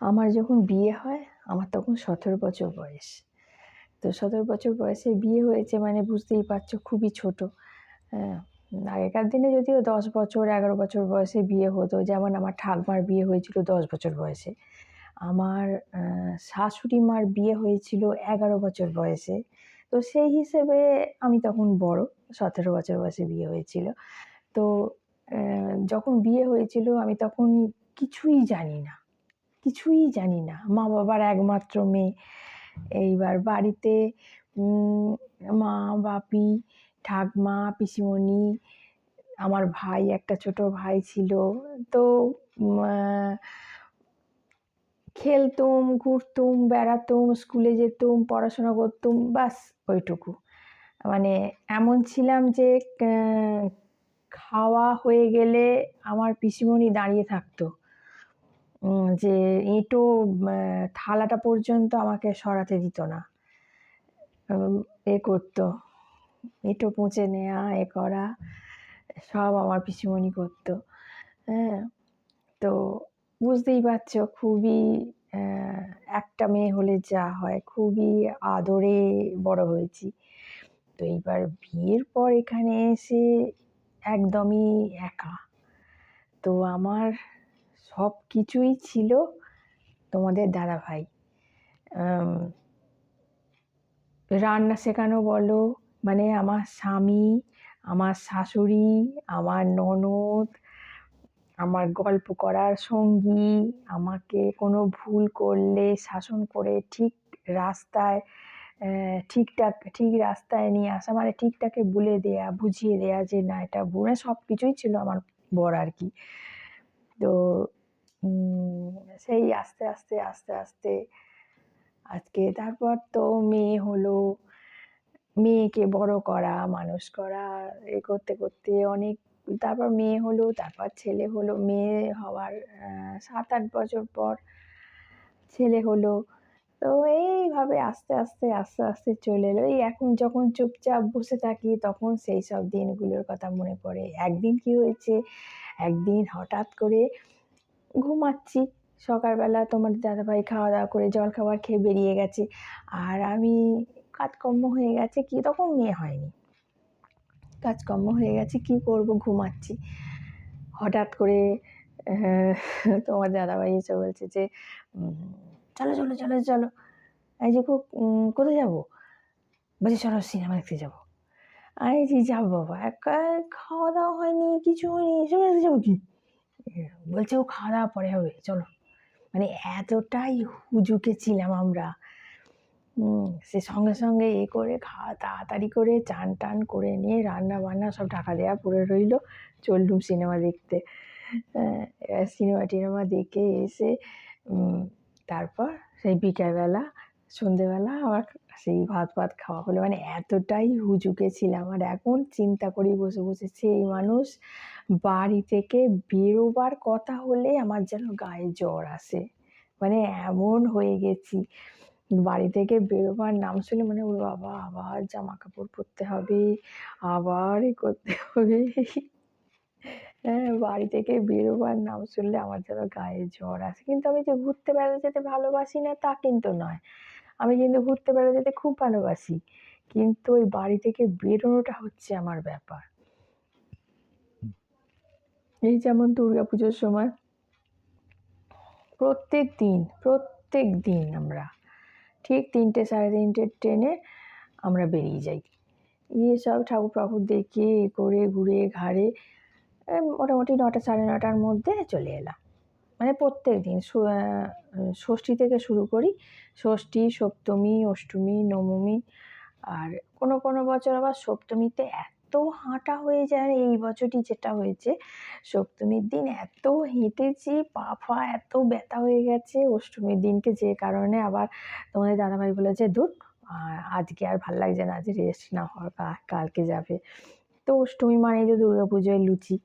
আমার যখন বিয়ে হয়, আমার তখন সতেরো বছর বয়স। তো সতেরো বছর বয়সে বিয়ে হয়েছে মানে বুঝতেই পারছ খুবই ছোট। হ্যাঁ আগেকার দিনে যদিও দশ বছর, এগারো বছর বয়সে বিয়ে হতো, যেমন আমার ঠাকমার বিয়ে হয়েছিল দশ বছর বয়সে। আমার শাশুড়ি মার বিয়ে হয়েছিল এগারো বছর বয়সে। তো সেই হিসেবে আমি তখন বড়, সতেরো বছর বয়সে বিয়ে হয়েছিল। তো যখন বিয়ে হয়েছিল আমি তখন কিছুই জানি না। কিছুই জানি না। মা বাবার একমাত্র মেয়ে। এইবার বাড়িতে মা, বাপি, ঠাকমা, পিসিমণি, আমার ভাই, একটা ছোট ভাই ছিল। তো খেলতুম, ঘুরতুম, বেড়াতুম, স্কুলে যেতুম, পড়াশোনা করতুম বাস ওইটুকু। মানে এমন ছিলাম যে খাওয়া হয়ে গেলে আমার পিসিমণি দাঁড়িয়ে থাকতো। যে এঁটো থালাটা পর্যন্ত আমাকে সরাতে দিত না। এ করতো। এঁটো পুঁছে নেওয়া এ করা, সব আমার পিসিমণি করতো। হ্যাঁ তো বুঝতেই পারছ, খুবই একটা মেয়ে হলে যা হয়, খুবই আদরে বড় হয়েছি। তো এইবার বিয়ের পর এখানে এসে একদমই একা। তো আমার সব কিছুই ছিল তোমাদের দাদা ভাই রান্না শেখানো বলো মানে আমার স্বামী, আমার শাশুড়ি, আমার ননদ, আমার গল্প করার সঙ্গী, আমাকে কোনো ভুল করলে, শাসন করে ঠিক রাস্তায় ঠিকঠাক, ঠিক রাস্তায় নিয়ে আসা মানে ঠিকটাকে বলে দেয়া, বুঝিয়ে দেয়া যে না, এটা ভুল মানে সব কিছুই ছিল আমার বর আর কি। তো সেই আস্তে আস্তে আস্তে আস্তে আজকে তারপর তো মেয়ে হলো, মেয়েকে বড় করা, মানুষ করা, এ করতে করতে অনেক, তারপর মেয়ে হলো, তারপর ছেলে হলো, মেয়ে হওয়ার সাত, আট বছর পর ছেলে হলো। তো এইভাবে আস্তে আস্তে আস্তে আস্তে চলে এলো। এই এখন যখন চুপচাপ বসে থাকি, তখন সেই সব দিনগুলোর কথা মনে পড়ে। একদিন কি হয়েছে? একদিন হঠাৎ করে ঘুমাচ্ছি। সকালবেলা তোমার দাদাভাই খাওয়া দাওয়া করে জল খাবার খেয়ে বেরিয়ে গেছে। আর আমি, কাজকর্ম হয়ে গেছে কি? তখন মেয়ে হয়নি। কাজকর্ম হয়ে গেছে, কি করব? ঘুমাচ্ছি। হঠাৎ করে তোমার দাদাভাই এসে বলছে যে চলো চলো চলো চলো। এই যে কোথায় যাব? বলছে, চলো সিনেমা দেখতে যাব। আমি যে যাব বাবা, একা খাওয়া দাওয়া হয়নি, কিছু হয়নি, এসব দেখতে যাব কি? বলছে, ও খাওয়া দাওয়া পরে হবে, চলো। মানে এতটাই হুজুকে ছিলাম আমরা। সে সঙ্গে সঙ্গে এ করে খাওয়া তাড়াতাড়ি করে চান টান করে নিয়ে রান্না বান্না সব ঢাকা দেওয়া পড়ে রইল চললুম সিনেমা দেখতে। সিনেমা টিনেমা দেখে এসে তারপর সেই বিকেলবেলা সন্ধেবেলা আবার সেই ভাত ভাত খাওয়া হলো। মানে এতটাই হুজুকে ছিলাম আর এখন চিন্তা করি বসে বসে, সেই মানুষ বাড়ি থেকে বেরোবার কথা হলে আমার যেন গায়ে জ্বর আসে। মানে এমন হয়ে গেছি। বাড়ি থেকে বেরোবার নাম শুনে মানে ওর বাবা, আবার জামা কাপড় পরতে হবে, আবার করতে হবে। হ্যাঁ বাড়ি থেকে বেরোবার নাম শুনলে আমার যেন গায়ে জ্বর আসে। কিন্তু আমি যে ঘুরতে বেড়াতে যেতে ভালোবাসি না, তা কিন্তু নয়। আমি কিন্তু ঘুরতে বেড়াতে যেতে খুব ভালোবাসি। কিন্তু ওই বাড়ি থেকে বেরোনোটা হচ্ছে আমার ব্যাপার। এই যেমন পুজোর সময় প্রত্যেক দিন প্রত্যেক দিন আমরা ঠিক তিনটে, সাড়ে তিনটের ট্রেনে আমরা বেরিয়ে যাই। গিয়ে সব ঠাকুর ফাকুর দেখে করে ঘুরে ঘাড়ে মোটামুটি নটা, সাড়ে নটার মধ্যে চলে এলাম। মানে প্রত্যেক দিন ষষ্ঠী থেকে শুরু করি। ষষ্ঠী, সপ্তমী, অষ্টমী, নবমী আর কোনো কোনো বছর আবার সপ্তমীতে এত হাঁটা হয়ে যায় এই বছরটি যেটা হয়েছে, সপ্তমীর দিন এত হেঁটেছি, পা ফা এত ব্যথা হয়ে গেছে। অষ্টমীর দিনকে যে কারণে আবার তোমাদের দাদাভাই বলেছে দূর আজকে আর ভালো লাগছে না, আজ রেস্ট না হওয়ার কালকে যাবে। তো অষ্টমী মানেই তো দুর্গা পুজোয় লুচি।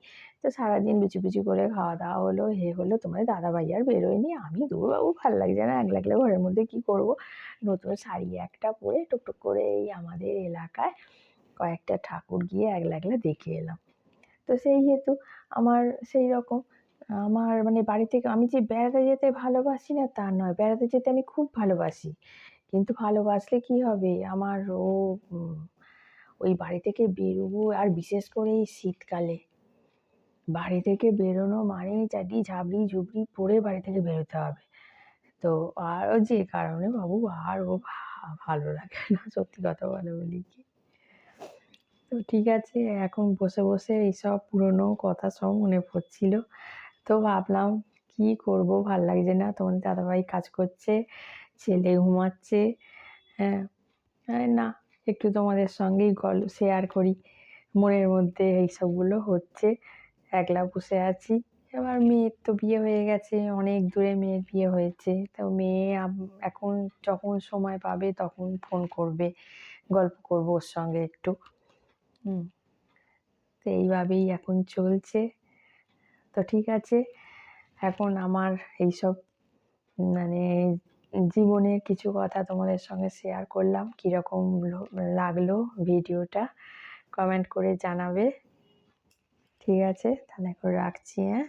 তো সারাদিন লুচি ফুচি করে খাওয়া দাওয়া হলো হে হলো তোমাদের দাদাভাই আর বেরোয়নি। আমি দূরবাবু ভালো লাগছে না, একলা একলা ঘরের মধ্যে কী করব? নতুন শাড়ি একটা পরে টুকটুক করে এই আমাদের এলাকায় কয়েকটা ঠাকুর গিয়ে একলা একলা দেখে এলাম। তো সেই হেতু আমার সেই রকম, আমার মানে বাড়ি থেকে আমি যে বেড়াতে যেতে ভালোবাসি না তা নয়, বেড়াতে যেতে আমি খুব ভালোবাসি। কিন্তু ভালোবাসলে কি হবে? আমার ও ওই বাড়ি থেকে বেরোবো আর বিশেষ করে এই শীতকালে বাড়ি থেকে বেরোনো মানেই চাটি ঝাবড়ি ঝুবড়ি পরে বাড়ি থেকে বেরোতে হবে। তো আর যে কারণে বাবু আর ও ভালো লাগে না, সত্যি কথা বলে বলি কি। তো ঠিক আছে, এখন বসে বসে এইসব পুরনো কথা সব মনে পড়ছিল। তো ভাবলাম কি করব, ভালো লাগছে না তোমার দাদাভাই কাজ করছে, ছেলে ঘুমাচ্ছে হ্যাঁ। না, একটু তোমাদের সঙ্গেই গল্প শেয়ার করি, মনের মধ্যে এইসবগুলো হচ্ছে। একলা বসে আছি। এবার মেয়ের তো বিয়ে হয়ে গেছে, অনেক দূরে মেয়ের বিয়ে হয়েছে। তো মেয়ে এখন যখন সময় পাবে তখন ফোন করবে, গল্প করব ওর সঙ্গে একটু। হুম, তো এইভাবেই এখন চলছে। তো ঠিক আছে, এখন আমার এইসব মানে জীবনের কিছু কথা তোমাদের সঙ্গে শেয়ার করলাম, কীরকম লাগল ভিডিওটা কমেন্ট করে জানাবে। ঠিক আছে তাহলে এখন রাখছি হ্যাঁ?